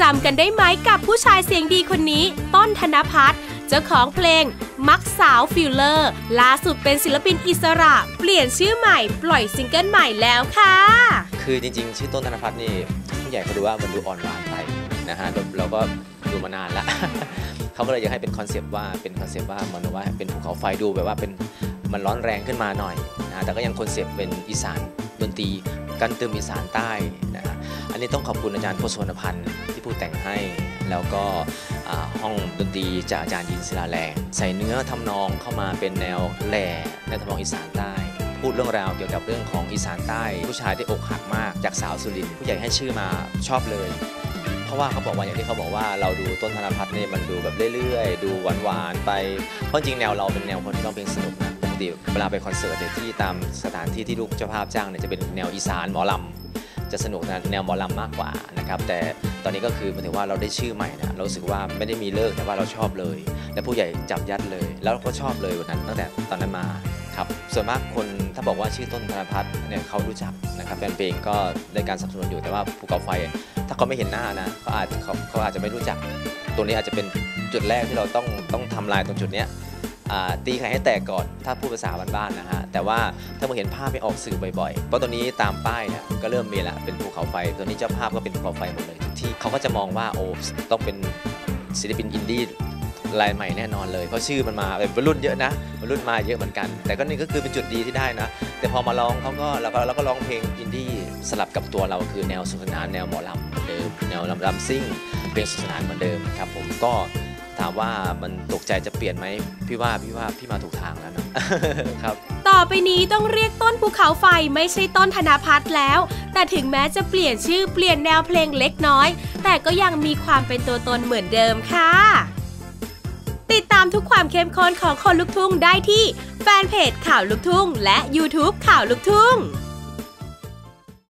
จำกันได้ไหมกับผู้ชายเสียงดีคนนี้ ต้นธนพัฒน์เจ้าของเพลงมักสาวฟิลเลอร์ล่าสุดเป็นศิลปินอิสระ เปลี่ยนชื่อใหม่ ปล่อยซิงเกิลใหม่แล้วค่ะ คือจริงๆ ชื่อต้นธนพัฒน์นี่ผู้ใหญ่เขาดูว่ามันดูอ่อนหวานไปนะฮะเราก็ดูมานานล้วเขาก็เลยอยากให้เป็นคอนเซปต์ว่าเป็นคอนเซปต์ว่าเหมือนว่าเป็นภูเขาไฟดูแบบว่าเป็นมันร้อนแรงขึ้นมาหน่อยนะแต่ก็ยังคอนเซปต์เป็นอีสานดนตรีกันตึมอีสานใต้นะฮะ นี้ต้องขอบคุณอาจารย์พศวรรณพันธ์ที่ผู้แต่งให้ แล้วก็ห้องดนตรีจากอาจารย์ยินศิลาแรงใส่เนื้อทำนองเข้ามาเป็นแนวแหล่ในทำนองอีสานใต้ พูดเรื่องราวเกี่ยวกับเรื่องของอีสานใต้ ผู้ชายที่อกหักมากจากสาวสุรินผู้ใหญ่ให้ชื่อมาชอบเลย เพราะว่าเขาบอกว่าอย่างที่เขาบอกว่าเราดูต้นธนพัฒน์เนี่ยมันดูแบบเรื่อยๆ ดูหวานๆไปเพราะจริงแนวเราเป็นแนวคนที่ร้องเพลงสนุกนะปกติเวลาไปคอนเสิร์ตเนี่ยที่ตามสถานที่ที่ลูกเจ้าภาพจ้างเนี่ยจะเป็นแนวอีสานหมอลำ จะสนุกนะแนวหมอลำมากกว่านะครับแต่ตอนนี้ก็คือมายถึงว่าเราได้ชื่อใหม่นะเรารู้สึกว่าไม่ได้มีเลิกแต่ว่าเราชอบเลย และผู้ใหญ่จับยัดเลย แล้วก็ชอบเลยวันนั้นตั้งแต่ตอนนั้นมาครับส่วนมากคนถ้าบอกว่าชื่อต้นธนพัฒน์เนี่ยเขารู้จักนะครับแฟนเพลงก็ได้การสนับสนุนอยู่แต่ว่าภูเขาไฟ ถ้าเขาไม่เห็นหน้านะเขาอาจเขาเขาอาจจะไม่รู้จักตรงนี้อาจจะเป็นจุดแรกที่เราต้องต้องทำลายตรงจุดเนี้ย ตีไข่ให้แตกก่อน ถ้าพูดภาษาบ้านๆนะฮะ แต่ว่าถ้ามาเห็นภาพไปออกสื่อบ่อยๆ เพราะตอนนี้ตามป้ายเนี่ยก็เริ่มมีละเป็นภูเขาไฟตัวนี้เจ้าภาพก็เป็นภูเขาไฟหมดเลยทุกที่เขาก็จะมองว่าโอ้ต้องเป็นศิลปินอินดี้รายใหม่แน่นอนเลยเพราะชื่อมันมาเป็นวัยรุ่นเยอะนะวัยรุ่นมาเยอะเหมือนกัน แต่ก็นี่ก็คือเป็นจุดดีที่ได้นะ แต่พอมาร้องเขาก็เราก็เราก็ร้องเพลงอินดี้สลับกับตัวเราคือแนวสนุกสนานแนวหมอลำเหมือนเดิม แนวลำลำซิ่งเพลงสนุกสนานเหมือนเดิมครับผมก็ ถามว่ามันตกใจจะเปลี่ยนไหมพี่ว่าพี่ว่าพี่มาถูกทางแล้วนะครับ ต่อไปนี้ต้องเรียกต้นภูเขาไฟไม่ใช่ต้นธนพัฒน์แล้ว แต่ถึงแม้จะเปลี่ยนชื่อเปลี่ยนแนวเพลงเล็กน้อย แต่ก็ยังมีความเป็นตัวตนเหมือนเดิมค่ะ ติดตามทุกความเข้มข้นของคนลุกทุ่งได้ที่แฟนเพจข่าวลุกทุ่ง และ YouTube ข่าวลุกทุ่ง